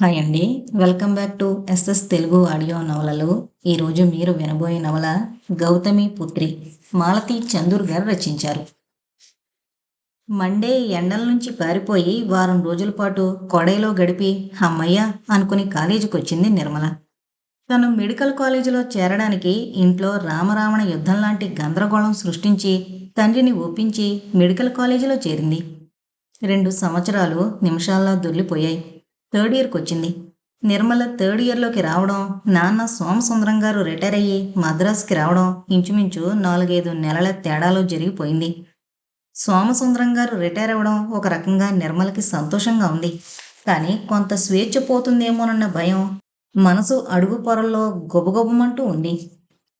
Hi అండి welcome back to S S Telugu audio నవలలు ఈరోజు మీరు వినబోయే నవల గౌతమి పుత్రి మాలతి చందూర్ గారు రచించారు. మండే ఎండల నుంచి పారిపోయి వారం రోజుల పాటు కొడైలో గడిపి అమ్మయ్య అనుకుని కాలేజీకి వచ్చింది నిర్మల. తను మెడికల్ కాలేజీలో చేరడానికి ఇంట్లో రామరావణ యుద్ధం లాంటి గందరగోళం సృష్టించి తండ్రిని ఒప్పించి మెడికల్ కాలేజీలో చేరింది. రెండు సంవత్సరాలు నిమిషాల్లో దొర్లిపోయాయి థర్డ్ ఇయర్కి వచ్చింది. నిర్మల థర్డ్ ఇయర్లోకి రావడం నాన్న సోమసుందరం గారు రిటైర్ అయ్యి మద్రాస్కి రావడం ఇంచుమించు నాలుగైదు నెలల తేడాలో జరిగిపోయింది. సోమసుందరం గారు రిటైర్ అవ్వడం ఒక రకంగా నిర్మలకి సంతోషంగా ఉంది. కానీ కొంత స్వేచ్ఛ పోతుందేమోనన్న భయం మనసు అడుగు పొరల్లో గొబగొబమంటూ ఉంది.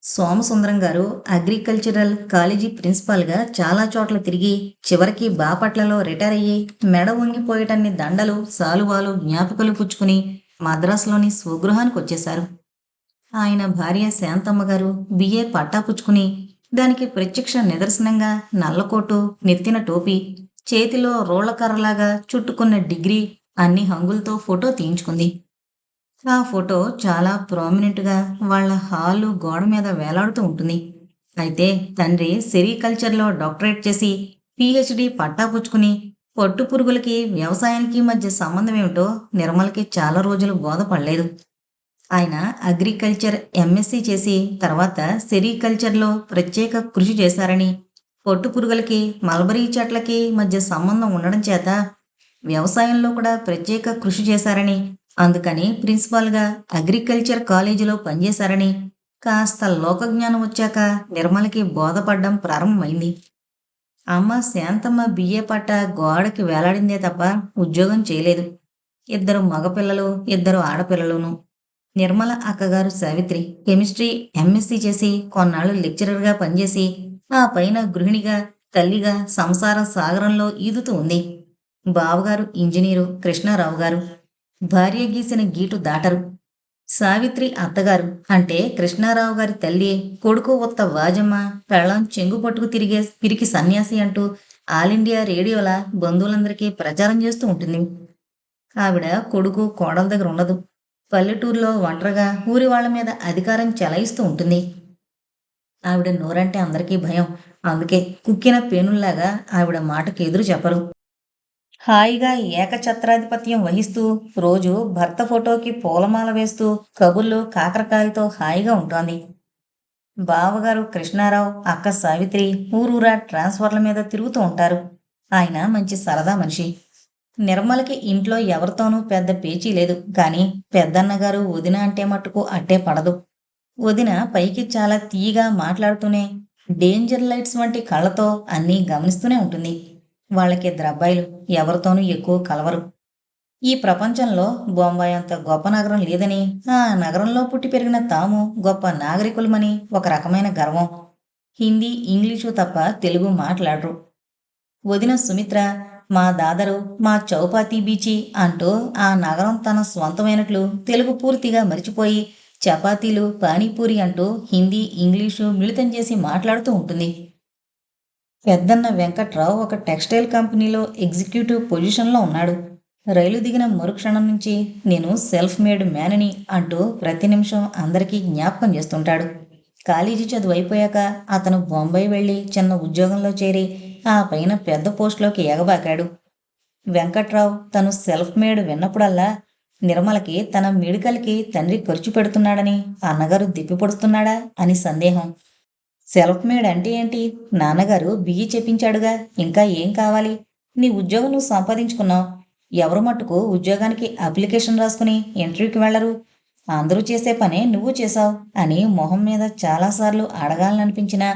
సోమసుందరం గారు అగ్రికల్చరల్ కాలేజీ ప్రిన్సిపాల్గా చాలా చోట్ల తిరిగి చివరికి బాపట్లలో రిటైర్ అయ్యి మెడ వంగిపోయేటన్ని దండలు సాలువాలు జ్ఞాపికలు పుచ్చుకుని మద్రాసులోని స్వగృహానికి వచ్చేశారు. ఆయన భార్య శాంతమ్మ గారు బిఏ పట్టా పుచ్చుకుని దానికి ప్రత్యక్ష నిదర్శనంగా నల్లకోటు నెత్తిన టోపీ చేతిలో రోళ్ళకర్రలాగా చుట్టుకున్న డిగ్రీ అన్ని హంగులతో ఫోటో తీయించుకుంది. ఆ ఫోటో చాలా ప్రామినెంట్గా వాళ్ళ హాలు గోడ మీద వేలాడుతూ ఉంటుంది. అయితే తండ్రి సెరికల్చర్లో డాక్టరేట్ చేసి పిహెచ్డి పట్టా పుచ్చుకుని పట్టు పురుగులకి వ్యవసాయానికి మధ్య సంబంధం ఏమిటో నిర్మలకి చాలా రోజులు బోధపడలేదు. ఆయన అగ్రికల్చర్ ఎంఎస్సి చేసి తర్వాత సెరికల్చర్లో ప్రత్యేక కృషి చేశారని పట్టు పురుగులకి మల్బరీ చెట్లకి మధ్య సంబంధం ఉండడం చేత వ్యవసాయంలో కూడా ప్రత్యేక కృషి చేశారని అందుకని ప్రిన్సిపాల్గా అగ్రికల్చర్ కాలేజీలో పనిచేశారని కాస్త లోకజ్ఞానం వచ్చాక నిర్మలకి బోధపడ్డం ప్రారంభమైంది. అమ్మ శాంతమ్మ బిఏ పట్ట గోడకి వేలాడిందే తప్ప ఉద్యోగం చేయలేదు. ఇద్దరు మగపిల్లలు ఇద్దరు ఆడపిల్లలును. నిర్మల అక్కగారు సావిత్రి కెమిస్ట్రీ ఎంఎస్సీ చేసి కొన్నాళ్ళు లెక్చరర్గా పనిచేసి ఆ పైన గృహిణిగా తల్లిగా సంసార సాగరంలో ఈదుతూ ఉంది. బావగారు ఇంజనీరు కృష్ణారావు గారు భార్య గీసిన గీటు దాటరు. సావిత్రి అత్తగారు అంటే కృష్ణారావు గారి తల్లి కొడుకు ఉత్త వాజమ్మ పెళ్ళం చెంగు పట్టుకు తిరిగే పిరికి సన్యాసి అంటూ ఆల్ ఇండియా రేడియోలా బంధువులందరికీ ప్రచారం చేస్తూ ఉంటుంది. ఆవిడ కొడుకు కోడల దగ్గర ఉండదు. పల్లెటూరులో ఒంటరిగా ఊరి వాళ్ళ మీద అధికారం చెలాయిస్తూ ఉంటుంది. ఆవిడ నోరంటే అందరికీ భయం. అందుకే కుక్కిన పేనుల్లాగా ఆవిడ మాటకు ఎదురు చెప్పరు. హాయిగా ఏకఛత్రాధిపత్యం వహిస్తూ రోజు భర్త ఫోటోకి పూలమాల వేస్తూ కబుర్లు కాకరకాయలతో హాయిగా ఉంటోంది. బావగారు కృష్ణారావు అక్క సావిత్రి ఊరూరా ట్రాన్స్ఫర్ల మీద తిరుగుతూ ఉంటారు. ఆయన మంచి సరదా మనిషి. నిర్మలకి ఇంట్లో ఎవరితోనూ పెద్ద పేచీ లేదు. కానీ పెద్దన్నగారు వదిన అంటే మట్టుకు అట్టే పడదు. వదిన పైకి చాలా తీయగా మాట్లాడుతూనే డేంజర్ లైట్స్ వంటి కళ్ళతో అన్నీ గమనిస్తూనే ఉంటుంది. వాళ్ళకి ఇద్దరు అబ్బాయిలు ఎవరితోనూ ఎక్కువ కలవరు. ఈ ప్రపంచంలో బొంబాయి అంత గొప్ప నగరం లేదని ఆ నగరంలో పుట్టి పెరిగిన తాము గొప్ప నాగరికులమని ఒక రకమైన గర్వం. హిందీ ఇంగ్లీషు తప్ప తెలుగు మాట్లాడరు. వదిన సుమిత్ర మా దాదరు మా చౌపాతి బీచి అంటూ ఆ నగరం తన స్వంతమైనట్లు తెలుగు పూర్తిగా మరిచిపోయి చపాతీలు పానీపూరి అంటూ హిందీ ఇంగ్లీషు మిళితం చేసి మాట్లాడుతూ ఉంటుంది. పెద్దన్న వెంకట్రావు ఒక టెక్స్టైల్ కంపెనీలో ఎగ్జిక్యూటివ్ పొజిషన్లో ఉన్నాడు. రైలు దిగిన మరుక్షణం నుంచి నేను సెల్ఫ్ మేడ్ మ్యాన్ని అంటూ ప్రతి నిమిషం అందరికీ జ్ఞాపకం చేస్తుంటాడు. కాలేజీ చదువు అయిపోయాక అతను బొంబాయి వెళ్ళి చిన్న ఉద్యోగంలో చేరి ఆ పైన పెద్ద పోస్టులోకి ఎగబాకాడు. వెంకట్రావు తను సెల్ఫ్ మేడ్ విన్నప్పుడల్లా నిర్మలకి తన మెడికల్కి తండ్రి ఖర్చు పెడుతున్నాడని అన్నగారు దిప్పిపొడుస్తున్నాడా అని సందేహం. సెల్ఫ్ మేడ్ అంటే ఏంటి? నాన్నగారు బిఈ చెప్పించాడుగా. ఇంకా ఏం కావాలి? నీ ఉద్యోగం నువ్వు సంపాదించుకున్నావు. ఎవరు మట్టుకు ఉద్యోగానికి అప్లికేషన్ రాసుకుని ఇంటర్వ్యూకి వెళ్ళరు? అందరూ చేసే పనే నువ్వు చేశావు అని మొహం మీద చాలాసార్లు అడగాలనిపించినా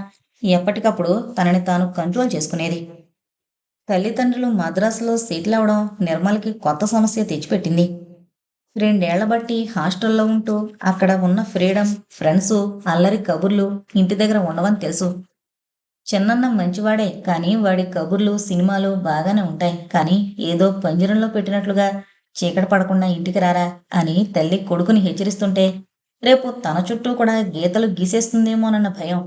ఎప్పటికప్పుడు తనని తాను కంట్రోల్ చేసుకునేది. తల్లిదండ్రులు మద్రాసులో సెటిల్ అవడం నిర్మల్కి కొత్త సమస్య తెచ్చిపెట్టింది. రెండేళ్ళ బట్టి హాస్టల్లో ఉంటూ అక్కడ ఉన్న ఫ్రీడమ్ ఫ్రెండ్స్ అల్లరి కబుర్లు ఇంటి దగ్గర ఉండవని తెలుసు. చిన్నన్న మంచివాడే కానీ వాడి కబుర్లు సినిమాలు బాగానే ఉంటాయి. కానీ ఏదో పంజరంలో పెట్టినట్లుగా చీకటి పడకుండా ఇంటికి రారా అని తల్లి కొడుకుని హెచ్చరిస్తుంటే రేపు తన చుట్టూ కూడా గీతలు గీసేస్తుందేమోనన్న భయం.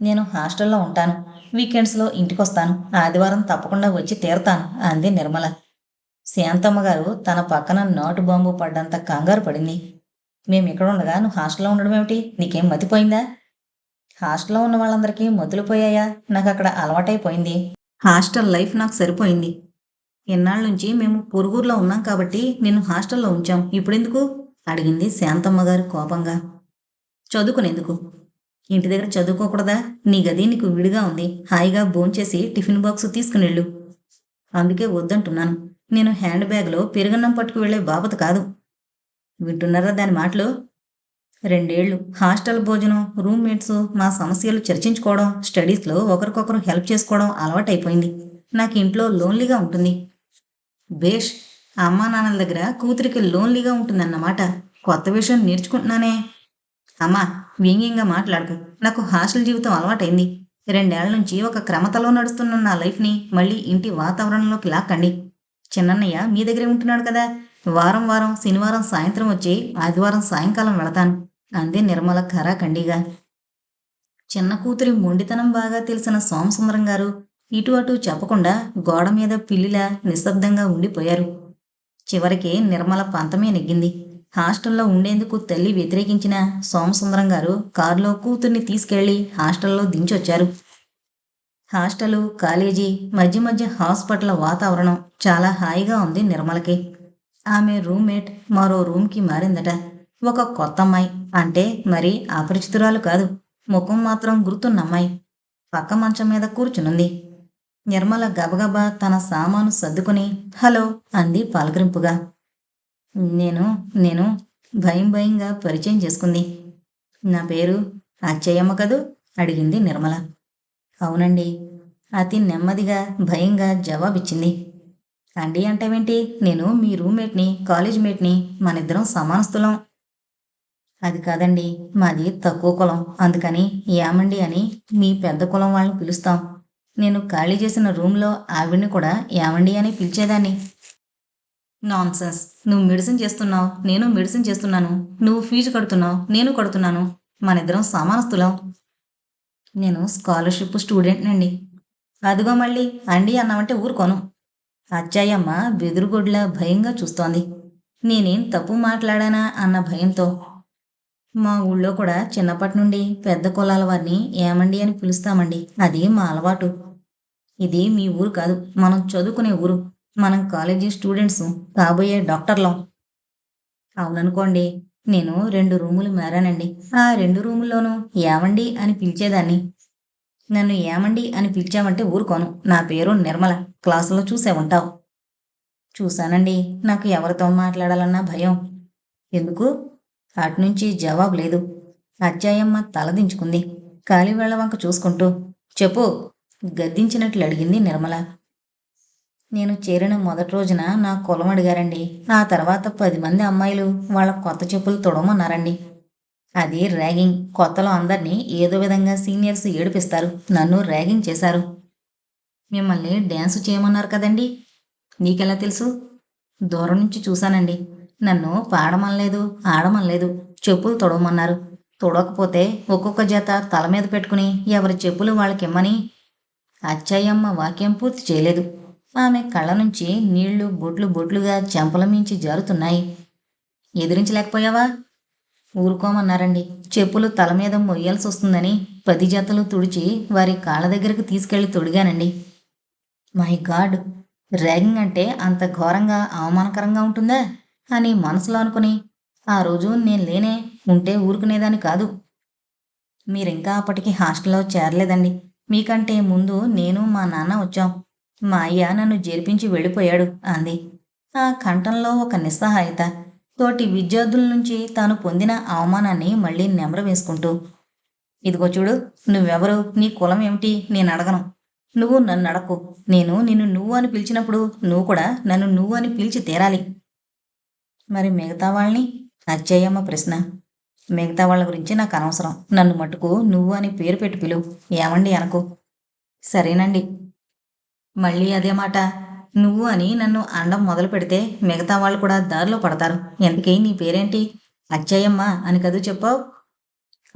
నేను హాస్టల్లో ఉంటాను. వీకెండ్స్లో ఇంటికొస్తాను. ఆదివారం తప్పకుండా వచ్చి తీరతాను అంది నిర్మల. శాంతమ్మ గారు తన పక్కన నాటు బాంబు పడ్డంత కంగారు పడింది. మేము ఇక్కడ ఉండగా నువ్వు హాస్టల్లో ఉండడం ఏమిటి? నీకేం మతిపోయిందా హాస్టల్లో ఉన్న వాళ్ళందరికీ మొదలుపోయాయా నాకు అక్కడ అలవాటైపోయింది హాస్టల్ లైఫ్ నాకు సరిపోయింది. ఇన్నాళ్ళ నుంచి మేము పొరుగురులో ఉన్నాం కాబట్టి నిన్ను హాస్టల్లో ఉంచాం. ఇప్పుడెందుకు? అడిగింది శాంతమ్మ గారు కోపంగా. చదువుకునేందుకు. ఇంటి దగ్గర చదువుకోకూడదా? నీ గది నీకు విడిగా ఉంది. హాయిగా భోంచేసి టిఫిన్ బాక్స్ తీసుకుని వెళ్ళు అందుకే వద్దంటున్నాను. నేను హ్యాండ్ బ్యాగ్లో పెరుగన్నం పట్టుకు వెళ్ళే బాపత కాదు. వింటున్నారా దాని మాటలు? రెండేళ్ళు హాస్టల్ భోజనం రూమ్మేట్స్ మా సమస్యలు చర్చించుకోవడం స్టడీస్లో ఒకరికొకరు హెల్ప్ చేసుకోవడం అలవాటైపోయింది. నాకు ఇంట్లో లోన్లీగా ఉంటుంది. బేష్ అమ్మా నాన్నల దగ్గర కూతురికి లోన్లీగా ఉంటుందన్నమాట. కొత్త విషయం నేర్చుకుంటున్నానే. అమ్మా వ్యంగ్యంగా మాట్లాడకు. నాకు హాస్టల్ జీవితం అలవాటైంది. రెండేళ్ళ నుంచి ఒక క్రమతలో నడుస్తున్న నా లైఫ్ని మళ్ళీ ఇంటి వాతావరణంలోకి లాక్కండి. చిన్నన్నయ్య మీ దగ్గరే ఉంటున్నాడు కదా. వారం వారం శనివారం సాయంత్రం వచ్చి ఆదివారం సాయంకాలం వెళతాను. అందే నిర్మల ఖరాఖండిగా చిన్న కూతురి మొండితనం బాగా తెలిసిన సోమసుందరం గారు ఇటు అటు చెప్పకుండా గోడ మీద పిల్లిలా నిశ్శబ్దంగా ఉండిపోయారు. చివరికి నిర్మల పంతమే నెగ్గింది. హాస్టల్లో ఉండేందుకు తల్లి వ్యతిరేకించిన సోమసుందరం గారు కారులో కూతుర్ని తీసుకెళ్ళి హాస్టల్లో దించొచ్చారు. హాస్టలు కాలేజీ మధ్య మధ్య హాస్పిటల్ వాతావరణం చాలా హాయిగా ఉంది నిర్మలకి. ఆమె రూమ్మేట్ మరో రూమ్కి మారిందట. ఒక కొత్త అమ్మాయి. అంటే మరి అపరిచితురాలు కాదు. ముఖం మాత్రం గుర్తున్న అమ్మాయి. పక్క మంచం మీద కూర్చునుంది. నిర్మల గబగబా తన సామాను సర్దుకుని హలో అంది పలకరింపుగా. నేను నేను భయం భయంగా పరిచయం చేసుకుంది. నా పేరు అచ్చయ్యమ్మ కదూ? అడిగింది నిర్మల. అవునండి. అతి నెమ్మదిగా భయంగా జవాబిచ్చింది. అండి అంటావేంటి? నేను మీ రూమ్మేట్ని కాలేజ్ మేట్ని మనిద్దరం సమానస్తులం అది కాదండి మాది తక్కువ కులం. అందుకని ఏమండి అని మీ పెద్ద కులం వాళ్ళని పిలుస్తాం. నేను ఖాళీ చేసిన రూమ్లో ఆవిడ్ని కూడా ఏమండి అని పిలిచేదాన్ని. నాన్సెన్స్. నువ్వు మెడిసిన్ చేస్తున్నావు నేను మెడిసిన్ చేస్తున్నాను. నువ్వు ఫీజు కడుతున్నావు నేను కడుతున్నాను. మనిద్దరం సమానస్తులం నేను స్కాలర్షిప్ స్టూడెంట్నండి. అదిగో మళ్ళీ అండి అన్నామంటే ఊరుకోను. అచ్చాయమ్మ బెదురుగుడ్లా భయంగా చూస్తోంది. నేనేం తప్పు మాట్లాడానా అన్న భయంతో. మా ఊళ్ళో కూడా చిన్నప్పటి నుండి పెద్ద కులాల వారిని ఏమండి అని పిలుస్తామండి. అది మా అలవాటు. ఇది మీ ఊరు కాదు మనం చదువుకునే ఊరు. మనం కాలేజీ స్టూడెంట్స్ కాబోయే డాక్టర్లం. అవుననుకోండి నేను రెండు రూములు మారానండి. ఆ రెండు రూముల్లోనూ ఏమండి అని పిలిచేదాన్ని. నన్ను ఏమండి అని పిలిచావంటే ఊరుకోను. నా పేరు నిర్మల. క్లాసులో చూసే ఉంటావు. చూశానండి. నాకు ఎవరితో మాట్లాడాలన్నా భయం. ఎందుకు? అటునుంచి జవాబు లేదు. అచ్చాయమ్మ తలదించుకుంది కాలివేళ్ళ వంక చూసుకుంటూ చెప్పు. గద్దించినట్లు అడిగింది నిర్మల. నేను చేరిన మొదటి రోజున నా కులం అడిగారండి. ఆ తర్వాత పది మంది అమ్మాయిలు వాళ్ళ కొత్త చెప్పులు తొడమన్నారండి అది ర్యాగింగ్. కొత్తలో అందరినీ ఏదో విధంగా సీనియర్స్ ఏడిపిస్తారు. నన్ను ర్యాగింగ్ చేశారు. మిమ్మల్ని డ్యాన్స్ చేయమన్నారు కదండి. నీకెలా తెలుసు? దూరం నుంచి చూశానండి. నన్ను పాడమనలేదు ఆడమనలేదు. చెప్పులు తొడవమన్నారు. తొడవకపోతే ఒక్కొక్క జత తల మీద పెట్టుకుని ఎవరి చెప్పులు వాళ్ళకిమ్మని అచ్చయ్యమ్మ వాక్యం పూర్తి చేయలేదు. ఆమె కళ్ళ నుంచి నీళ్ళు బొట్లు బొట్లుగా చెంపల మించి జారుతున్నాయి. ఎదిరించలేకపోయావా? ఊరుకోమన్నారండి. చెప్పులు తల మీద మొయ్యాల్సి వస్తుందని పది జతలు తుడిచి వారి కాళ్ళ దగ్గరకు తీసుకెళ్ళి తొడిగానండి. My God! ర్యాగింగ్ అంటే అంత ఘోరంగా అవమానకరంగా ఉంటుందా? అని మనసులో అనుకుని ఆ రోజు నేను లేనే ఉంటే ఊరుకునేదాన్ని కాదు. మీరింకా అప్పటికి హాస్టల్లో చేరలేదండి. మీకంటే ముందు నేను మా నాన్న వచ్చాం. మా అయ్య నన్ను జరిపించి వెళ్ళిపోయాడు అంది. ఆ కంఠంలో ఒక నిస్సహాయత. తోటి విద్యార్థుల నుంచి తాను పొందిన అవమానాన్ని మళ్ళీ నెమర వేసుకుంటూ ఇదిగో చూడు నువ్వెవరు? నీ కులం ఏమిటి? నేను అడగను. నువ్వు నన్ను అడకు నేను నిన్ను నువ్వు అని పిలిచినప్పుడు నువ్వు కూడా నన్ను నువ్వు అని పిలిచి తీరాలి. మరి మిగతా వాళ్ళని? అచ్చయ్యమ్మ ప్రశ్న. మిగతా వాళ్ళ గురించి నాకు అనవసరం. నన్ను మట్టుకు నువ్వు అని పేరు పెట్టి పిలువు. ఏమండి అనకు. సరేనండి. మళ్ళీ అదే మాట. నువ్వు అని నన్ను అండం మొదలు పెడితే మిగతా వాళ్ళు కూడా దారిలో పడతారు. ఎందుకే? నీ పేరేంటి? అచ్చయ్యమ్మ అని కదూ చెప్పావు?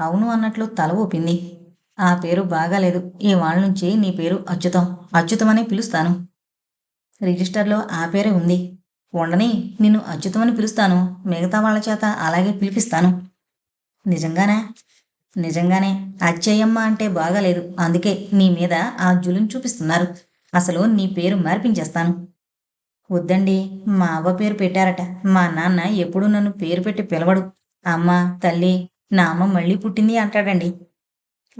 అవును అన్నట్లు తల ఊపింది. ఆ పేరు బాగాలేదు. ఈ వాళ్ళ నుంచి నీ పేరు అచ్యుతం. అచ్యుతమని పిలుస్తాను. రిజిస్టర్లో ఆ పేరే ఉంది. ఉండని నిన్ను అచ్యుతమని పిలుస్తాను. మిగతా వాళ్ళ చేత అలాగే పిలిపిస్తాను. నిజంగానా? నిజంగానే. అచ్చయ్యమ్మ అంటే బాగాలేదు. అందుకే నీ మీద ఆ జులుం చూపిస్తున్నారు. అసలు నీ పేరు మార్పించేస్తాను. వద్దండి మా అవ్వ పేరు పెట్టారట. మా నాన్న ఎప్పుడూ నన్ను పేరు పెట్టి పిలవడు. అమ్మ తల్లి నా అమ్మ మళ్ళీ పుట్టింది అంటాడండి.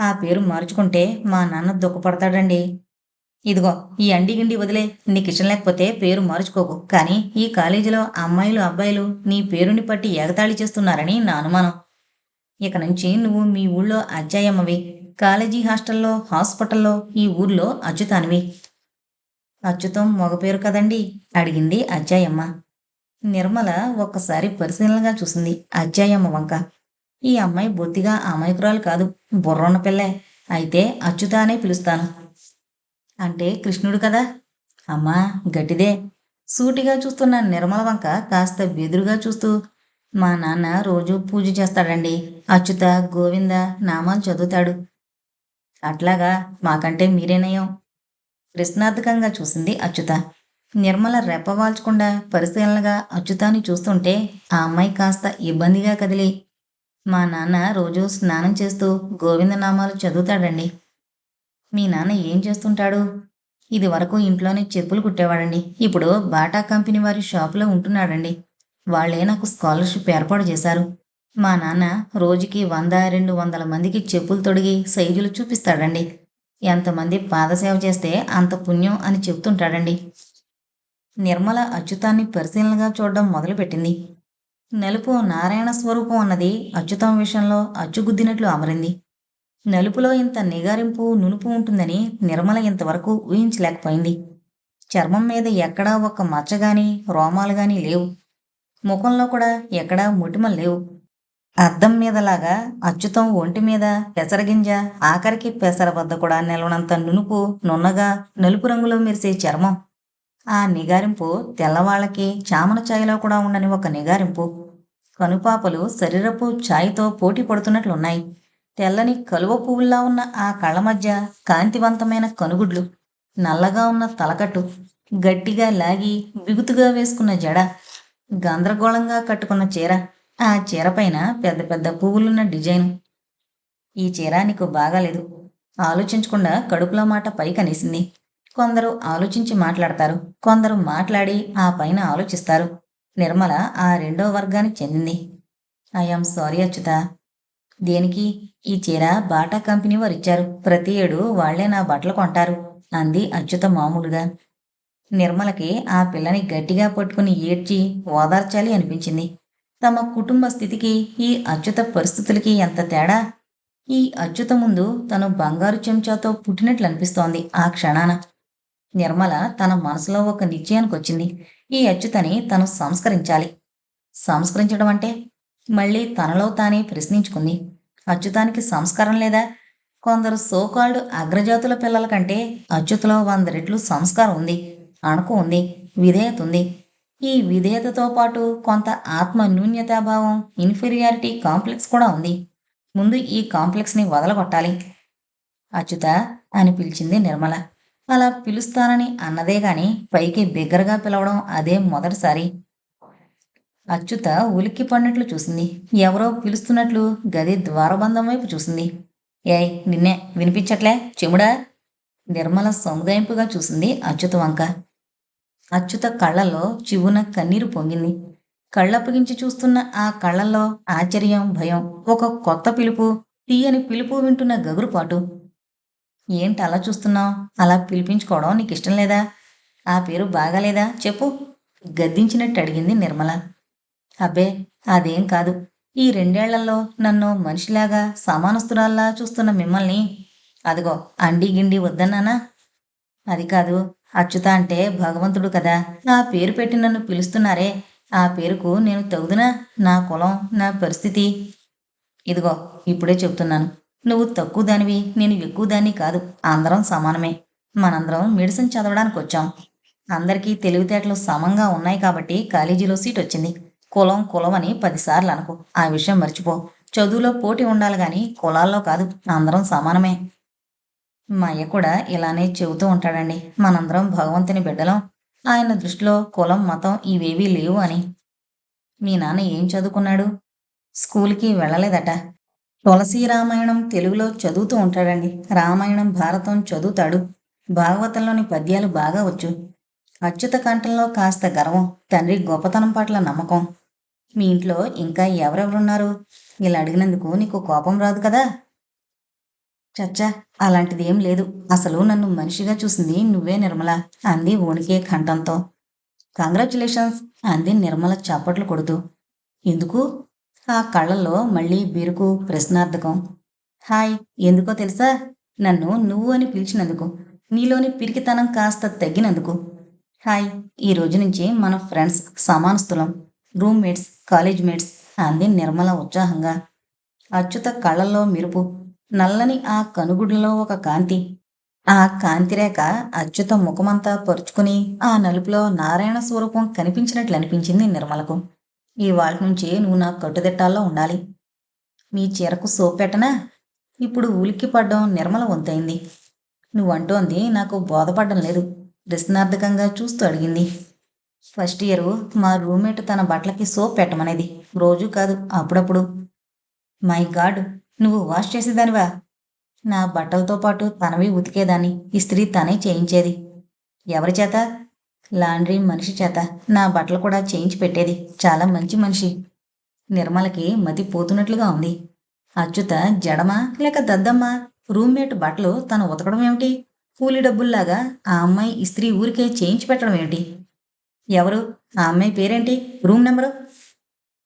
ఆ పేరు మార్చుకుంటే మా నాన్న దుఃఖపడతాడండి. ఇదిగో ఈ అండి గిండి వదిలే. నీకు ఇష్టం లేకపోతే పేరు మార్చుకోకు. కానీ ఈ కాలేజీలో అమ్మాయిలు అబ్బాయిలు నీ పేరుని పట్టి ఎగతాళి చేస్తున్నారని నా అనుమానం. ఇక నుంచి నువ్వు మీ ఊళ్ళో అజ్జాయమ్మవి. కాలేజీ హాస్టల్లో హాస్పిటల్లో ఈ ఊర్లో అచ్యుతానివి. అచ్యుతం మగ పేరు కదండి? అడిగింది అజ్జాయమ్మ. నిర్మల ఒక్కసారి పరిశీలనగా చూసింది అజ్జాయమ్మ వంక. ఈ అమ్మాయి బొత్తిగా అమాయకురాలు కాదు బుర్రన్న పిల్లే అయితే అచ్యుత అనే పిలుస్తాను. అంటే కృష్ణుడు కదా? అమ్మా గట్టిదే. సూటిగా చూస్తున్న నిర్మల వంక కాస్త బెదురుగా చూస్తూ మా నాన్న రోజు పూజ చేస్తాడండి. అచ్యుత గోవింద నామాలు చదువుతాడు. అట్లాగా మాకంటే మీరేనయం ప్రశ్నార్థకంగా చూసింది అచ్యుత. నిర్మల రెప్పవాల్చకుండా పరిశీలనగా అచ్యుతాన్ని చూస్తుంటే ఆ అమ్మాయి కాస్త ఇబ్బందిగా కదిలి మా నాన్న రోజు స్నానం చేస్తూ గోవిందనామాలు చదువుతాడండి. మీ నాన్న ఏం చేస్తుంటాడు? ఇది వరకు ఇంట్లోనే చెప్పులు కుట్టేవాడండి. ఇప్పుడు బాటా కంపెనీ వారి షాపులో ఉంటున్నాడండి. వాళ్ళే నాకు స్కాలర్షిప్ ఏర్పాటు చేశారు. మా నాన్న రోజుకి వంద రెండు వందల మందికి చెప్పులు తొడిగి సైజులు చూపిస్తాడండి. ఎంతమంది పాదసేవ చేస్తే అంత పుణ్యం అని చెప్తుంటాడండి నిర్మల అచ్యుతాన్ని పరిశీలనగా చూడడం మొదలుపెట్టింది. నలుపు నారాయణ స్వరూపం అన్నది అచ్యుతం విషయంలో అచ్చుగుద్దినట్లు అమరింది. నలుపులో ఇంత నిగారింపు నునుపు ఉంటుందని నిర్మల ఇంతవరకు ఊహించలేకపోయింది. చర్మం మీద ఎక్కడా ఒక మచ్చగాని రోమాలు గాని లేవు. ముఖంలో కూడా ఎక్కడా ముటిమలు లేవు. అద్దం మీదలాగా అచ్యుతం ఒంటి మీద పెసరగింజ ఆఖరికి పెసర వద్ద కూడా నిలవనంత నునుపు నున్నగా నలుపు రంగులో మెరిసే చర్మం. ఆ నిగారింపు తెల్లవాళ్ళకి చామన ఛాయలో కూడా ఉండని ఒక నిగారింపు. కనుపాపలు శరీరపు ఛాయతో పోటీ పడుతున్నట్లున్నాయి. తెల్లని కలువ పువ్వుల్లా ఉన్న ఆ కళ్ళ మధ్య కాంతివంతమైన కనుగుడ్లు. నల్లగా ఉన్న తలకట్టు. గట్టిగా లాగి బిగుతుగా వేసుకున్న జడ. గందరగోళంగా కట్టుకున్న చీర. ఆ చీర పైన పెద్ద పెద్ద పువ్వులున్న డిజైన్. ఈ చీర నీకు బాగాలేదు ఆలోచించకుండా కడుపులో మాట పైకనేసింది కొందరు ఆలోచించి మాట్లాడతారు. కొందరు మాట్లాడి ఆ పైన ఆలోచిస్తారు. నిర్మల ఆ రెండో వర్గానికి చెందింది. I'm sorry Achyuta. దేనికి? ఈ చీర బాటా కంపెనీ వారు ఇచ్చారు. ప్రతి ఏడు వాళ్ళే నా బట్టలు కొంటారు అంది అచ్యుత మామూలుగా. నిర్మలకి ఆ పిల్లని గట్టిగా పట్టుకుని ఏడ్చి ఓదార్చాలి అనిపించింది. తమ కుటుంబ స్థితికి ఈ అచ్యుత పరిస్థితులకి ఎంత తేడా? ఈ అచ్యుత ముందు తను బంగారు చెంచాతో పుట్టినట్లు అనిపిస్తోంది ఆ క్షణాన. నిర్మల తన మనసులో ఒక నిశ్చయానికి వచ్చింది ఈ అచ్యుతని తను సంస్కరించాలి. సంస్కరించడం అంటే? మళ్ళీ తనలో తానే ప్రశ్నించుకుంది. అచ్యుతానికి సంస్కారం లేదా? కొందరు సోకాల్డ్ అగ్రజాతుల పిల్లల కంటే అచ్యుతలో వంద రెట్లు సంస్కారం ఉంది. అణుకు ఉంది. విధేయత ఉంది. ఈ విధేయతతో పాటు కొంత ఆత్మ న్యూన్యతాభావం ఇన్ఫీరియారిటీ కాంప్లెక్స్ కూడా ఉంది. ముందు ఈ కాంప్లెక్స్ని వదలగొట్టాలి. అచ్యుత అని పిలిచింది నిర్మల. అలా పిలుస్తానని అన్నదే గాని పైకి బిగ్గరగా పిలవడం అదే మొదటిసారి. అచ్యుత ఉలిక్కి పడినట్లు చూసింది. ఎవరో పిలుస్తున్నట్లు గది ద్వారబంధం వైపు చూసింది. ఏయ్ నిన్నే వినిపించట్లే చెముడా? నిర్మల సముదాయింపుగా చూసింది అచ్యుత వంక. అచ్యుత కళ్ళలో చివున కన్నీరు పొంగింది. కళ్ళప్పగించి చూస్తున్న ఆ కళ్ళల్లో ఆశ్చర్యం భయం ఒక కొత్త పిలుపు తీయని పిలుపు వింటున్న గగురుపాటు ఏంటి అలా చూస్తున్నావు? అలా పిలిపించుకోవడం నీకు ఇష్టం లేదా? ఆ పేరు బాగాలేదా? చెప్పు గద్దించినట్టు అడిగింది నిర్మల. అబ్బే అదేం కాదు. ఈ రెండేళ్ళలో నన్ను మనిషిలాగా సమానస్తురాల్లా చూస్తున్న మిమ్మల్ని అదిగో అండి గిండి వద్దన్నానా? అది కాదు అచ్యుత అంటే భగవంతుడు కదా. నా పేరు పెట్టి నన్ను పిలుస్తున్నారే. ఆ పేరుకు నేను తగుదునా? నా కులం నా పరిస్థితి? ఇదిగో ఇప్పుడే చెప్తున్నాను నువ్వు తక్కువ దానివి నేను ఎక్కువ దాన్ని కాదు. అందరం సమానమే. మనందరం మెడిసిన్ చదవడానికి వచ్చాం. అందరికీ తెలివితేటలు సమంగా ఉన్నాయి కాబట్టి కాలేజీలో సీట్ వచ్చింది. కులం కులం అని పదిసార్లు అనుకో. ఆ విషయం మర్చిపో. చదువులో పోటీ ఉండాలి కానీ కులాల్లో కాదు. అందరం సమానమే. మా అయ్య కూడా ఇలానే చెబుతూ ఉంటాడండి. మనందరం భగవంతుని బిడ్డలం. ఆయన దృష్టిలో కులం మతం ఇవేవీ లేవు అని. మీ నాన్న ఏం చదువుకున్నాడు? స్కూల్కి వెళ్ళలేదట. తులసి రామాయణం తెలుగులో చదువుతూ ఉంటాడండి. రామాయణం భారతం చదువుతాడు. భాగవతంలోని పద్యాలు బాగా వచ్చు. అచ్యుత కంఠంలో కాస్త గర్వం తండ్రి గొప్పతనం పట్ల నమ్మకం. మీ ఇంట్లో ఇంకా ఎవరెవరున్నారు? ఇలా అడిగినందుకు నీకు కోపం రాదు కదా? చచ్చా అలాంటిది ఏం లేదు. అసలు నన్ను మనిషిగా చూసింది నువ్వే నిర్మల అంది ఓణికే కంఠంతో. కంగ్రాచులేషన్స్ అంది నిర్మల చప్పట్లు కొడుతూ. ఎందుకు? ఆ కళ్ళల్లో మళ్ళీ బిరుకు ప్రశ్నార్థకం. హాయ్ ఎందుకో తెలుసా? నన్ను నువ్వు అని పిలిచినందుకు నీలోని పిరికితనం కాస్త తగ్గినందుకు. హాయ్ ఈ రోజు నుంచి మన ఫ్రెండ్స్ సమానస్తులం రూమ్మేట్స్ కాలేజ్ మేట్స్ అంది నిర్మల ఉత్సాహంగా. అచ్యుత కళ్ళల్లో మెరుపు నల్లని ఆ కనుగుడిలో ఒక కాంతి. ఆ కాంతిరేఖ అచ్యుత ముఖమంతా పరుచుకుని ఆ నలుపులో నారాయణ స్వరూపం కనిపించినట్లు అనిపించింది నిర్మలకు. ఇవాళ నుంచి నువ్వు నా కట్టుదిట్టాల్లో ఉండాలి. మీ చీరకు సోప్ పెట్టనా? ఇప్పుడు ఉలిక్కి పడ్డం నిర్మల వంతైంది. నువ్వంటోంది నాకు బోధపడ్డం లేదు. ప్రశ్నార్థకంగా చూస్తూ అడిగింది. ఫస్ట్ ఇయర్ మా రూమ్మేట్ తన బట్టలకి సోప్ పెట్టమనేది. రోజు కాదు అప్పుడప్పుడు. మై గాడ్ నువ్వు వాష్ చేసేదానివా? నా బట్టలతో పాటు తనవి ఉతికేదాన్ని. ఇస్త్రీ తనే చేయించేది. ఎవరి చేత? లాండ్రీ మనిషి చేత. నా బట్టలు కూడా చేయించి పెట్టేది. చాలా మంచి మనిషి. నిర్మలకి మతి పోతున్నట్లుగా ఉంది. అచ్యుత జడమా లేక దద్దమ్మా? రూమ్మేట్ బట్టలు తను ఉతకడం ఏమిటి? కూలి డబ్బుల్లాగా ఆ అమ్మాయి ఇస్త్రీ ఊరికే చేయించి పెట్టడం ఏమిటి? ఎవరు? ఆ అమ్మాయి పేరేంటి? Room number?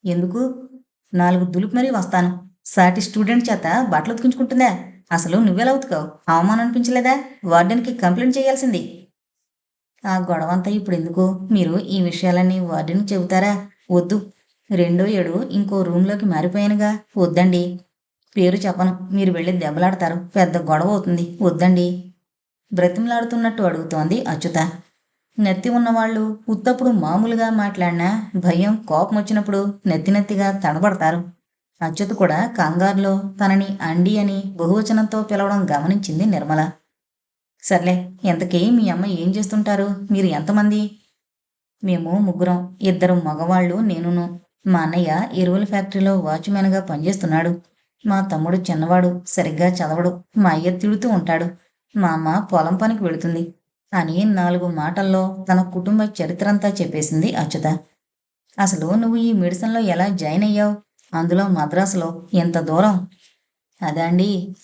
ఎందుకు? నాలుగు దులుపు మరీ వస్తాను. సాటి స్టూడెంట్ చేత బట్టలు ఉతికించుకుంటుందా. అసలు నువ్వెలా ఉతుకావు? అవమానం అనిపించలేదా? వార్డెన్కి కంప్లైంట్ చేయాల్సింది. ఆ గొడవ అంతా ఇప్పుడు ఎందుకు? మీరు ఈ విషయాలన్నీ వార్డెన్కి చెబుతారా? వద్దు. రెండో ఏడు ఇంకో రూమ్లోకి మారిపోయానుగా. వద్దండి. పేరు చెప్పను. మీరు వెళ్ళి దెబ్బలాడతారు. పెద్ద గొడవ అవుతుంది. వద్దండి. బ్రతిమలాడుతున్నట్టు అడుగుతోంది అచ్యుత. నెత్తి ఉన్నవాళ్ళు ఉత్తప్పుడు మామూలుగా మాట్లాడినా భయం కోపం వచ్చినప్పుడు నెత్తి నెత్తిగా తడబడతారు. అచ్యుత్ కూడా కంగారులో తనని అండి అని బహువచనంతో పిలవడం గమనించింది నిర్మల. సర్లే ఎంతకీ మీ అమ్మ ఏం చేస్తుంటారు? మీరు ఎంతమంది? మేము ముగ్గురం ఇద్దరు మగవాళ్ళు నేనును. మా అన్నయ్య ఎరువుల ఫ్యాక్టరీలో వాచ్మెన్గా పనిచేస్తున్నాడు. మా తమ్ముడు చిన్నవాడు సరిగ్గా చదవడు మా అయ్య తిడుతూ ఉంటాడు. మా అమ్మ పొలం పనికి వెళుతుంది. అని నాలుగు మాటల్లో తన కుటుంబ చరిత్రంతా చెప్పేసింది అచ్యుత. అసలు నువ్వు ఈ మెడిసిన్లో ఎలా జాయిన్ అయ్యావు? అందులో మద్రాసులో ఎంత దూరం? అదా అండి.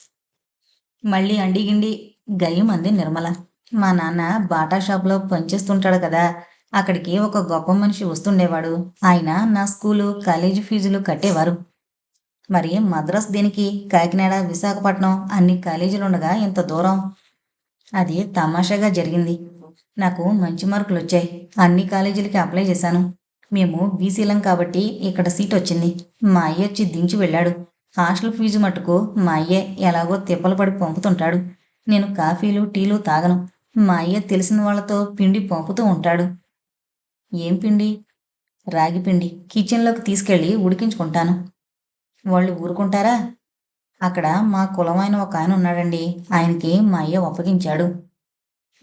మళ్ళీ అండిగిండి గయ్యం అంది నిర్మల. మా నాన్న బాటా షాప్లో పనిచేస్తుంటాడు కదా. అక్కడికి ఒక గొప్ప మనిషి వస్తుండేవాడు. ఆయన నా స్కూలు కాలేజీ ఫీజులు కట్టేవారు. మరి మద్రాస్ దీనికి? కాకినాడ విశాఖపట్నం అన్ని కాలేజీలు ఉండగా ఇంత దూరం? అది తమాషాగా జరిగింది. నాకు మంచి మార్కులు వచ్చాయి అన్ని కాలేజీలకి అప్లై చేశాను. మేము బీసీలం కాబట్టి ఇక్కడ సీట్ వచ్చింది. మా అయ్య వచ్చి దించి వెళ్ళాడు. హాస్టల్ ఫీజు మట్టుకు మా అయ్యే ఎలాగో తిప్పలు పడి పంపుతుంటాడు. నేను కాఫీలు టీలు తాగను. మా అయ్య తెలిసిన వాళ్ళతో పిండి పంపుతూ ఉంటాడు. ఏం పిండి? రాగి పిండి. కిచెన్లోకి తీసుకెళ్ళి ఉడికించుకుంటాను. వాళ్ళు ఊరుకుంటారా? అక్కడ మా కులమైన ఒక ఆయన ఉన్నాడండి. ఆయనకి మా అయ్య ఒప్పగించాడు.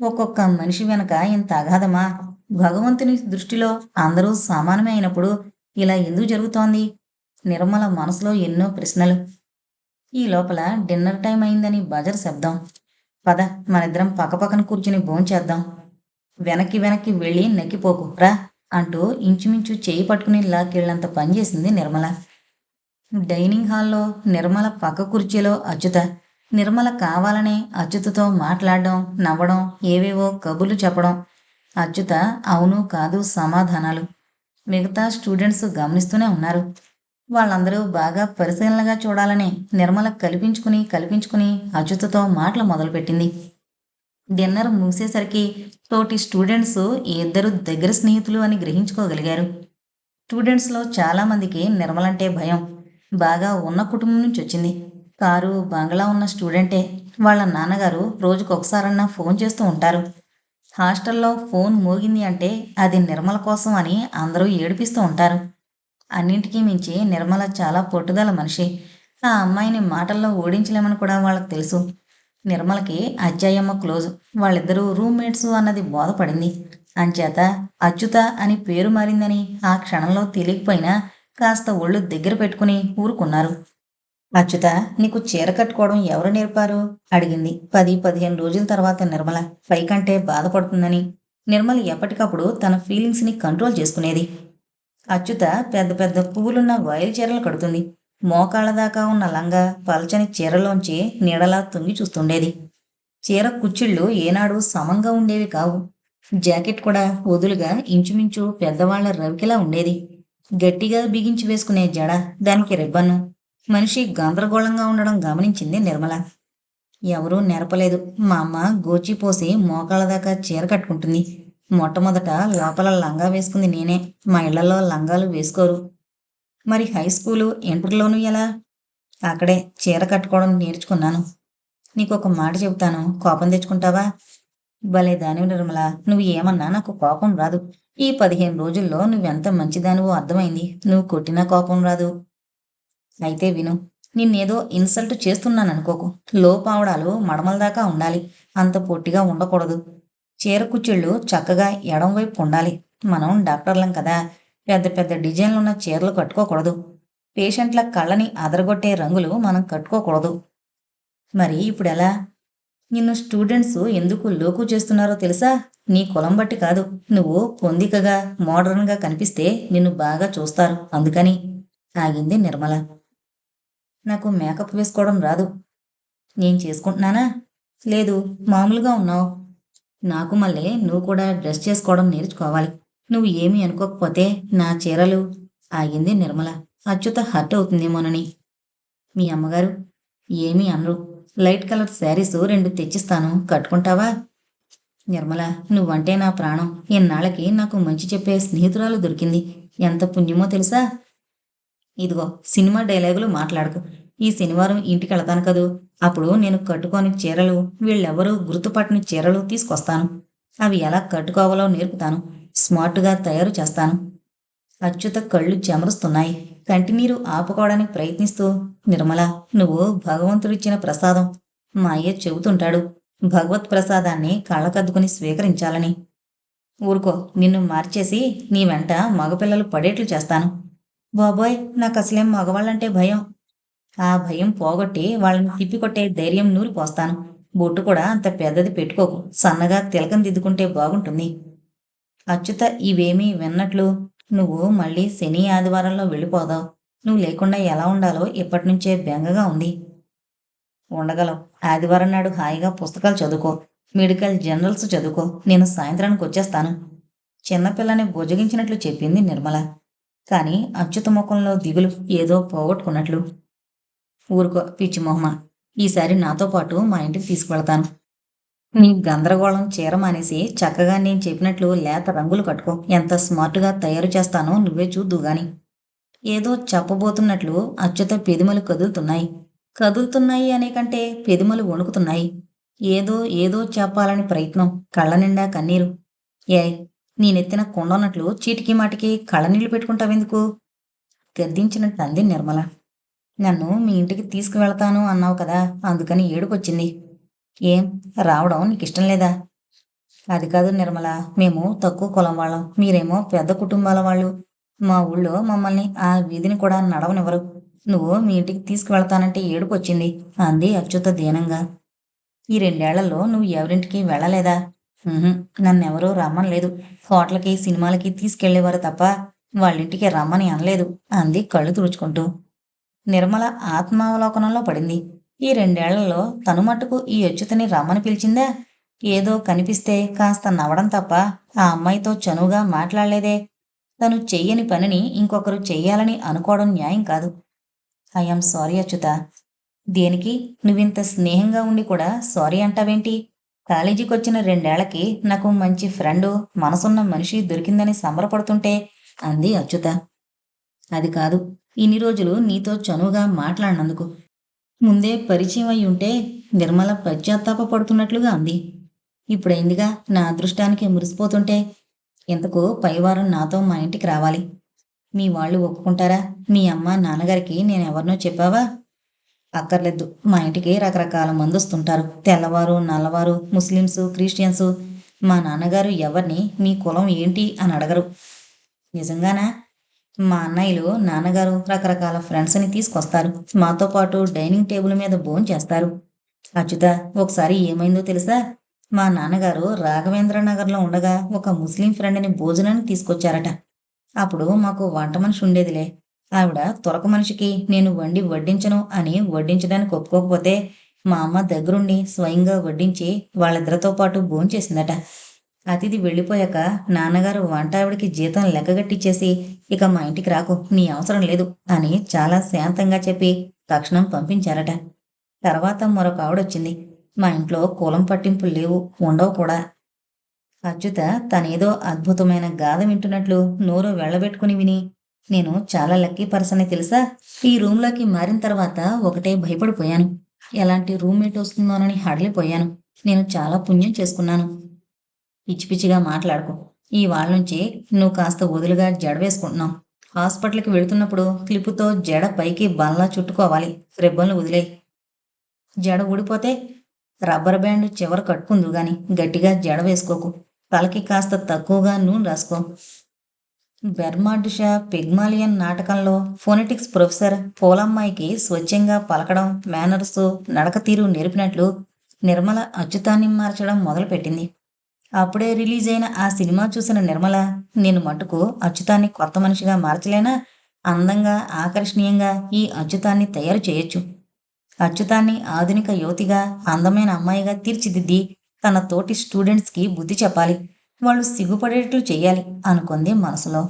ఒక్కొక్క మనిషి వెనక ఇంత అగాధమా? భగవంతుని దృష్టిలో అందరూ సమానమే అయినప్పుడు ఇలా ఎందుకు జరుగుతోంది? నిర్మల మనసులో ఎన్నో ప్రశ్నలు. ఈ లోపల డిన్నర్ టైం అయిందని బజర్ శబ్దం పద మనిద్దరం పక్కపక్కన కూర్చుని భోంచేద్దాం వెనక్కి వెనక్కి వెళ్ళి నెక్కిపోకు రా అంటూ ఇంచుమించు చేయి పట్టుకుని లాక్కెళ్ళంత పనిచేసింది నిర్మల. డైనింగ్ హాల్లో నిర్మల పక్క కుర్చీలో అచ్యుత నిర్మల కావాలనే అచ్యుతతో మాట్లాడడం నవ్వడం ఏవేవో కబుర్లు చెప్పడం అచ్యుత అవును కాదు సమాధానాలు. మిగతా స్టూడెంట్స్ గమనిస్తూనే ఉన్నారు. వాళ్ళందరూ బాగా పరిశీలనగా చూడాలని నిర్మల కల్పించుకుని కల్పించుకుని అచ్యుతతో మాటలు మొదలుపెట్టింది. డిన్నర్ ముగిసేసరికి తోటి స్టూడెంట్స్ ఇద్దరు దగ్గర స్నేహితులు అని గ్రహించుకోగలిగారు. స్టూడెంట్స్లో చాలామందికి నిర్మలంటే భయం. బాగా ఉన్న కుటుంబం నుంచి వచ్చింది. కారు బంగ్లా ఉన్న స్టూడెంటే. వాళ్ళ నాన్నగారు రోజుకొకసారన్నా ఫోన్ చేస్తూ ఉంటారు. హాస్టల్లో ఫోన్ మోగింది అంటే అది నిర్మల కోసం అని అందరూ ఏడిపిస్తూ ఉంటారు. అన్నింటికీ మించి నిర్మల చాలా పట్టుదల మనిషి. ఆ అమ్మాయిని మాటల్లో ఓడించలేమని కూడా వాళ్ళకి తెలుసు. నిర్మలకి అజ్జాయమ్మ క్లోజ్. వాళ్ళిద్దరూ రూమ్మేట్స్ అన్నది బోధపడింది. అంచేత అచ్యుత అని పేరు మారిందని ఆ క్షణంలో తెలియకపోయినా కాస్త ఒళ్ళు దగ్గర పెట్టుకుని ఊరుకున్నారు. అచ్యుత నీకు చీర కట్టుకోవడం ఎవరు నేర్పారు? అడిగింది. పది పదిహేను రోజుల తర్వాత నిర్మల. పైకంటే బాధపడుతుందని. నిర్మల ఎప్పటికప్పుడు తన ఫీలింగ్స్ని కంట్రోల్ చేసుకునేది. అచ్యుత పెద్ద పెద్ద పువ్వులున్న వైల్ చీరలు కడుతుంది. మోకాళ్ళ దాకా ఉన్న లంగా పల్చని చీరలోంచి నీడలా తుంగి చూస్తుండేది. చీర కుచ్చిళ్ళు ఏనాడు సమంగా ఉండేవి కావు. జాకెట్ కూడా వదులుగా ఇంచుమించు పెద్దవాళ్ళ రవికిలా ఉండేది. గట్టిగా బిగించి వేసుకునే జడ దానికి రిబ్బను మనిషి గందరగోళంగా ఉండడం గమనించింది నిర్మల. ఎవరూ నెరపలేదు. మా అమ్మ గోచిపోసి మోకాళ్ళ దాకా చీర కట్టుకుంటుంది. మొట్టమొదట లోపల లంగా వేసుకుంది నేనే. మా ఇళ్ళలో లంగాలు వేసుకోరు. మరి హై స్కూలు ఇంటర్లోనూ ఎలా? అక్కడే చీర కట్టుకోవడం నేర్చుకున్నాను. నీకు ఒక మాట చెబుతాను. కోపం తెచ్చుకుంటావా? భలే దాని నిర్మల. నువ్వు ఏమన్నా నాకు కోపం రాదు. ఈ పదిహేను రోజుల్లో నువ్వెంత మంచిదానివో అర్థమైంది. నువ్వు కొట్టినా కోపం రాదు. అయితే విను నిన్నేదో ఇన్సల్ట్ చేస్తున్నాననుకోకు. అనుకోకు లోపావడాలు మడమల దాకా ఉండాలి. అంత పొట్టిగా ఉండకూడదు. చీర కుచ్చిళ్ళు చక్కగా ఎడం వైపు ఉండాలి. మనం డాక్టర్లం కదా. పెద్ద పెద్ద డిజైన్లున్న చీరలు కట్టుకోకూడదు. పేషెంట్ల కళ్ళని అదరగొట్టే రంగులు మనం కట్టుకోకూడదు. మరి ఇప్పుడు ఎలా నిన్ను స్టూడెంట్స్ ఎందుకు లోకు చేస్తున్నారో తెలుసా? నీ కులం బట్టి కాదు. నువ్వు పొందికగా మోడర్న్గా కనిపిస్తే నిన్ను బాగా చూస్తారు. అందుకని ఆగింది నిర్మల. నాకు మేకప్ వేసుకోవడం రాదు. నేను చేసుకుంటున్నానా? లేదు మామూలుగా ఉన్నావు. నాకు మళ్ళీ నువ్వు కూడా డ్రెస్ చేసుకోవడం నేర్చుకోవాలి. నువ్వు ఏమీ అనుకోకపోతే నా చీరలు ఆగింది నిర్మల. అచ్యుత హర్ట్ అవుతుందేమోనని. మీ అమ్మగారు? ఏమీ అనరు. లైట్ కలర్ శారీస్ రెండు తెచ్చిస్తాను. కట్టుకుంటావా? నిర్మల నువ్వంటే నా ప్రాణం. ఇన్నాళ్ళకి నాకు మంచి చెప్పే స్నేహితురాలు దొరికింది. ఎంత పుణ్యమో తెలుసా? ఇదిగో సినిమా డైలాగులు మాట్లాడకు. ఈ శనివారం ఇంటికి వెళతాను కదూ. అప్పుడు నేను కట్టుకోని చీరలు వీళ్ళెవరూ గుర్తుపట్టని చీరలు తీసుకొస్తాను. అవి ఎలా కట్టుకోవాలో నేర్పుతాను. స్మార్ట్గా తయారు చేస్తాను. అచ్యుత కళ్ళు చెమరుస్తున్నాయి. కంటినీరు ఆపుకోవడానికి ప్రయత్నిస్తూ నిర్మల నువ్వు భగవంతుడిచ్చిన ప్రసాదం. మా అయ్య చెబుతుంటాడు భగవత్ ప్రసాదాన్ని కళ్ళకద్దుకుని స్వీకరించాలని. ఊరుకో నిన్ను మార్చేసి నీ వెంట మగపిల్లలు పడేట్లు చేస్తాను. బాబోయ్ నాకు అసలేం మగవాళ్ళంటే భయం. ఆ భయం పోగొట్టి వాళ్ళని తిప్పికొట్టే ధైర్యం నూరి పోస్తాను. బొట్టు కూడా అంత పెద్దది పెట్టుకోకు. సన్నగా తిలకం దిద్దుకుంటే బాగుంటుంది. అచ్యుత ఇవేమీ విన్నట్లు నువ్వు మళ్ళీ శని ఆదివారంలో వెళ్ళిపోదావు. నువ్వు లేకుండా ఎలా ఉండాలో ఇప్పటి నుంచే బెంగగా ఉంది. ఉండగలవు. ఆదివారం నాడు హాయిగా పుస్తకాలు చదువుకో. మెడికల్ జనరల్స్ చదువుకో. నేను సాయంత్రానికి వచ్చేస్తాను చిన్నపిల్లని బుజగించినట్లు చెప్పింది నిర్మల. కానీ అచ్యుత ముఖంలో దిగులు ఏదో పోగొట్టుకున్నట్లు. ఊరుకో పిచ్చి మొహమ. ఈసారి నాతో పాటు మా ఇంటికి తీసుకువెళ్తాను. నీ గందరగోళం చీర మానేసి చక్కగా నేను చెప్పినట్లు లేత రంగులు కట్టుకో. ఎంత స్మార్ట్గా తయారు చేస్తానో నువ్వే చూద్దు గాని. ఏదో చెప్పబోతున్నట్లు అచ్యుత పెదిమలు కదులుతున్నాయి. కదులుతున్నాయి అనే కంటే పెదిమలు వణుకుతున్నాయి. ఏదో ఏదో చెప్పాలని ప్రయత్నం. కళ్ళ నిండా కన్నీరు. ఏ నేనెత్తిన కొండన్నట్లు చీటికి మాటికి కళ్ళనీళ్ళు పెట్టుకుంటావెందుకు? గద్దించినట్టు అంది నిర్మల. నన్ను మీ ఇంటికి తీసుకువెళ్తాను అన్నావు కదా అందుకని ఏడుపొచ్చింది. ఏం? రావడం నీకు ఇష్టం లేదా? అది కాదు నిర్మల మేము తక్కువ కులం వాళ్ళం. మీరేమో పెద్ద కుటుంబాల వాళ్ళు. మా ఊళ్ళో మమ్మల్ని ఆ వీధిని కూడా నడవనివ్వరు. నువ్వు మీ ఇంటికి తీసుకువెళ్తానంటే ఏడుపు వచ్చింది అంది అచ్యుత దీనంగా ఈ రెండేళ్ళలో నువ్వు ఎవరింటికి వెళ్ళలేదా? ఉహుం, నన్నెవరూ రమ్మనలేదు హోటల్కి సినిమాలకి తీసుకెళ్ళేవారు తప్ప వాళ్ళింటికి రమ్మని అనలేదు. అంది కళ్ళు తుడుచుకుంటూ. నిర్మల ఆత్మావలోకనంలో పడింది. ఈ రెండేళ్ళలో తను మట్టుకు ఈ అచ్యుతని రమ్మని పిలిచిందా? ఏదో కనిపిస్తే కాస్త నవ్వడం తప్ప ఆ అమ్మాయితో చనువుగా మాట్లాడలేదే. తను చెయ్యని పనిని ఇంకొకరు చెయ్యాలని అనుకోవడం న్యాయం కాదు. I'm sorry Achyuta. దేనికి? నువ్వింత స్నేహంగా ఉండి కూడా సారీ అంటావేంటి? కాలేజీకి వచ్చిన రెండేళ్ళకి నాకు మంచి ఫ్రెండు మనసున్న మనిషి దొరికిందని సంబరపడుతుంటే అంది అచ్యుత. అది కాదు ఇన్ని రోజులు నీతో చనువుగా మాట్లాడినందుకు. ముందే పరిచయం అయి ఉంటే నిర్మల పశ్చాత్తాప పడుతున్నట్లుగా అంది. ఇప్పుడైందిగా నా అదృష్టానికి మురిసిపోతుంటే ఇంతకు పైవారం నాతో మా ఇంటికి రావాలి. మీ వాళ్ళు ఒప్పుకుంటారా? మీ అమ్మ నాన్నగారికి నేను ఎవరినో చెప్పావా? అక్కర్లేదు. మా ఇంటికి రకరకాల మంది వస్తుంటారు తెల్లవారు నల్లవారు ముస్లిమ్స్ క్రిస్టియన్స్. మా నాన్నగారు ఎవరిని మీ కులం ఏంటి అని అడగరు. నిజంగానా? మా అన్నయ్యలు నాన్నగారు రకరకాల ఫ్రెండ్స్ని తీసుకొస్తారు. మాతో పాటు డైనింగ్ టేబుల్ మీద భోజనం చేస్తారు. అచ్యుత ఒకసారి ఏమైందో తెలుసా? మా నాన్నగారు రాఘవేంద్ర నగర్లో ఉండగా ఒక ముస్లిం ఫ్రెండ్ని భోజనానికి తీసుకొచ్చారట. అప్పుడు మాకు వంట మనిషి ఉండేదిలే. ఆవిడ తొరక మనిషికి నేను వండి వడ్డించను అని వడ్డించడానికి ఒప్పుకోకపోతే మా అమ్మ దగ్గరుండి స్వయంగా వడ్డించి వాళ్ళిద్దరితో పాటు భోంచేసిందట. అతిథి వెళ్ళిపోయాక నాన్నగారు వంట ఆవిడకి జీతం లెక్కగట్టిచ్చేసి ఇక మా ఇంటికి రాకు నీ అవసరం లేదు అని చాలా శాంతంగా చెప్పి తక్షణం పంపించారట. తర్వాత మరొక ఆవిడొచ్చింది. మా ఇంట్లో కులం పట్టింపులు లేవు ఉండవు కూడా. అచ్యుత తనేదో అద్భుతమైన గాథ వింటున్నట్లు నోరు వెళ్ళబెట్టుకుని విని నేను చాలా లక్కీ పర్సన్ తెలుసా? ఈ రూమ్లోకి మారిన తర్వాత ఒకటే భయపడిపోయాను. ఎలాంటి రూమ్మేట్ వస్తుందోనని హడలిపోయాను నేను చాలా పుణ్యం చేసుకున్నాను. పిచ్చి పిచ్చిగా మాట్లాడుకో. ఈ వాళ్ళ నుంచి నువ్వు కాస్త వదులుగా జడ వేసుకుంటున్నావు. హాస్పిటల్కి వెళుతున్నప్పుడు క్లిప్పుతో జడ పైకి బల్లా చుట్టుకోవాలి. రెబ్బలు వదిలే జడ ఊడిపోతే రబ్బర్ బ్యాండ్ చివర కట్టుకుందు గాని గట్టిగా జడ వేసుకోకు. తలకి కాస్త తక్కువగా నూనె రాసుకో. బెర్మాడ్షా పిగ్మాలియన్ నాటకంలో ఫోనెటిక్స్ ప్రొఫెసర్ పోలమ్మాయికి స్వచ్ఛంగా పలకడం మేనర్స్ నడక తీరు నేర్పినట్లు నిర్మల అచ్యుతాన్ని మార్చడం మొదలుపెట్టింది. అప్పుడే రిలీజ్ అయిన ఆ సినిమా చూసిన నిర్మల నేను మటుకు అచ్యుతాన్ని కొత్త మనిషిగా మార్చలేనా? అందంగా ఆకర్షణీయంగా ఈ అచ్యుతాన్ని తయారు చేయొచ్చు. అచ్యుతాన్ని ఆధునిక యువతిగా అందమైన అమ్మాయిగా తీర్చిదిద్ది తన తోటి స్టూడెంట్స్కి బుద్ధి చెప్పాలి. వాళ్ళు సిగ్గుపడేట్లు చేయాలి అనుకుంది మనసులో.